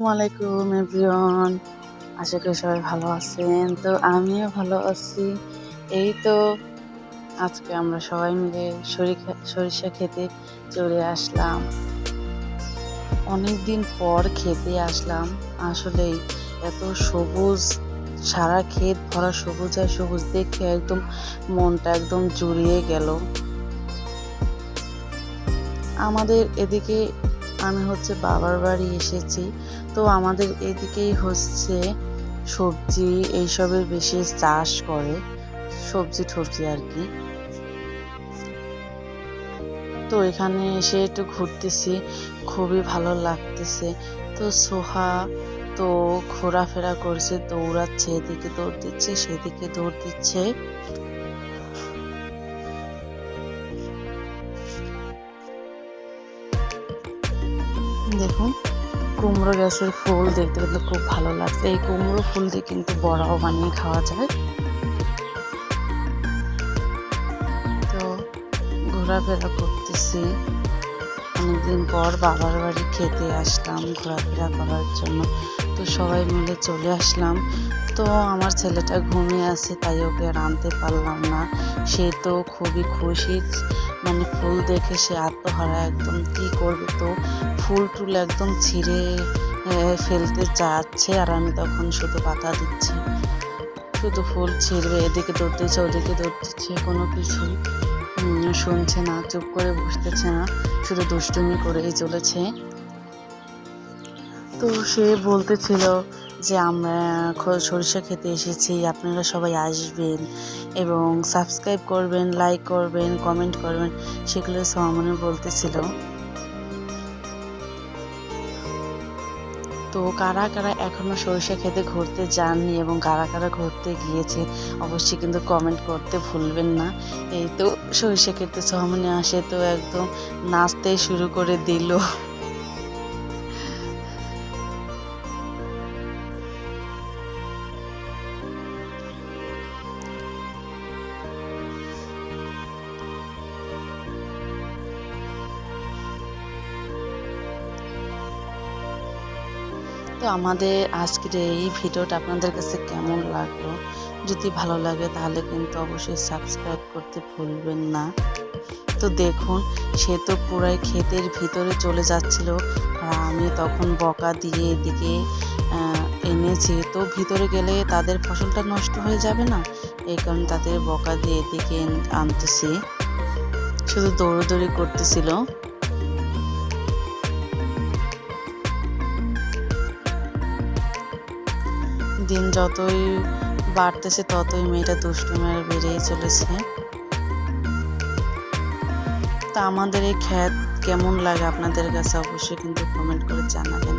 ওয়ালাইকুম এভরিওয়ান। আশা করি সবাই ভালো আছেন। তো আমিও ভালো আছি। এই তো আজকে আমরা সবাই মিলে সরি- সরিষা খেতে চলে আসলাম। অনেক দিন পর খেতে আসলাম। আসলেই এত সবুজ, সারা ক্ষেত ভরা সবুজ আর সবুজ দেখে একদম মনটা একদম জুড়িয়ে গেল। আমাদের এদিকে আমি হচ্ছে বাবার বাড়ি এসেছি। তো আমাদের এদিকেই হচ্ছে সবজি, এইসবের বেশি চাষ করে, সবজি টবজি আর কি। তো এখানে এসে একটু ঘুরতেছি, খুবই ভালো লাগতেছে। তো সোহা তো ঘোরাফেরা করছে, দৌড়াচ্ছে, এদিকে দৌড় দিচ্ছে, সেদিকে দৌড় দিচ্ছে। দেখুন, কুমড়ো গাছের ফুল দেখতে কিন্তু খুব ভালো লাগছে। এই কুমড়ো ফুল দিয়ে কিন্তু বড়াও বানিয়ে খাওয়া যায়। তো ঘোরাফেরা করতেছি। অনেকদিন পর বাবার বাড়ি খেতে আসতাম ঘোরাফেরা করার জন্য। তো সবাই মিলে চলে আসলাম। তো আমার ছেলেটা ঘুমিয়ে আছে তাই ওকে আর আনতে পারলাম না। সে তো খুবই খুশি। মানে ফুল দেখে সে আত্মহারা একদম। কি করবে তো? ফুল টুল একদম ছিঁড়ে ফেলতে যাচ্ছে আর আমি তখন শুধু পাতা দিচ্ছি। শুধু ফুল ছিঁড়বে এদিকে দৌড় দিচ্ছে ওদিকে দৌড় দিচ্ছে কোনো উম, শুনছে না চুপ করে বসতেছে না শুধু দুষ্টুমি করেই চলেছে। তো সে বলতেছিল যে আমরা সরিষা খেতে এসেছি, আপনারা সবাই আসবেন এবং সাবস্ক্রাইব করবেন লাইক করবেন কমেন্ট করবেন, সেগুলো সমামনি বলতেছিল। তো কারা কারা এখনও সরিষা খেতে ঘুরতে যাননি এবং কারা কারা ঘুরতে গিয়েছে, অবশ্যই কিন্তু কমেন্ট করতে ভুলবেন না। এই তো সরিষা খেতে সহমনে আসে তো একদম নাচতে শুরু করে দিল। তো আমাদের আজকের এই ভিডিওটা আপনাদের কাছে কেমন লাগল? যদি ভালো লাগে তাহলে কিন্তু অবশ্যই সাবস্ক্রাইব করতে ভুলবেন না। তো দেখুন, সে তো পুরাই ক্ষেতের ভিতরে চলে যাচ্ছিল আর আমি তখন বকা দিয়ে এদিকে এনেছি তো ভিতরে গেলে তাদের ফসলটা নষ্ট হয়ে যাবে না, এই কারণে তাদের বকা দিয়ে এদিকে আনতেছি। শুধু দৌড়োদৌড়ি করতেছিল। দিন যতই বাড়তেছে, ততই মেয়েটা দুষ্টুমি আর বেড়েই চলেছে। তা আমাদের এই খ্যাত কেমন লাগে আপনাদের কাছে? অবশ্যই কিন্তু কমেন্ট করে জানাবেন।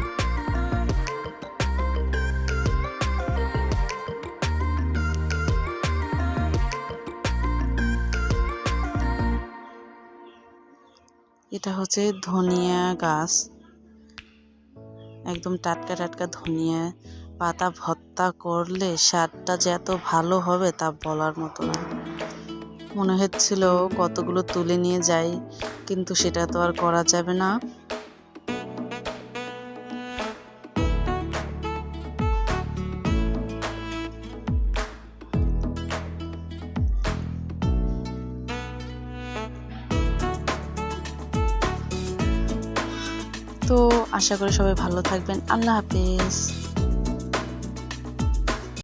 এটা হচ্ছে ধনিয়া গাছ। একদম টাটকা টাটকা ধনিয়া। পাতা ভর্তা করলে স্বাদটা যে এত ভালো হবে তা বলার মতো না। মনে হচ্ছিল কতগুলো তুলে নিয়ে যাই, কিন্তু সেটা তো আর করা যাবে না। তো আশা করি সবাই ভালো থাকবেন। আল্লাহ হাফেজ।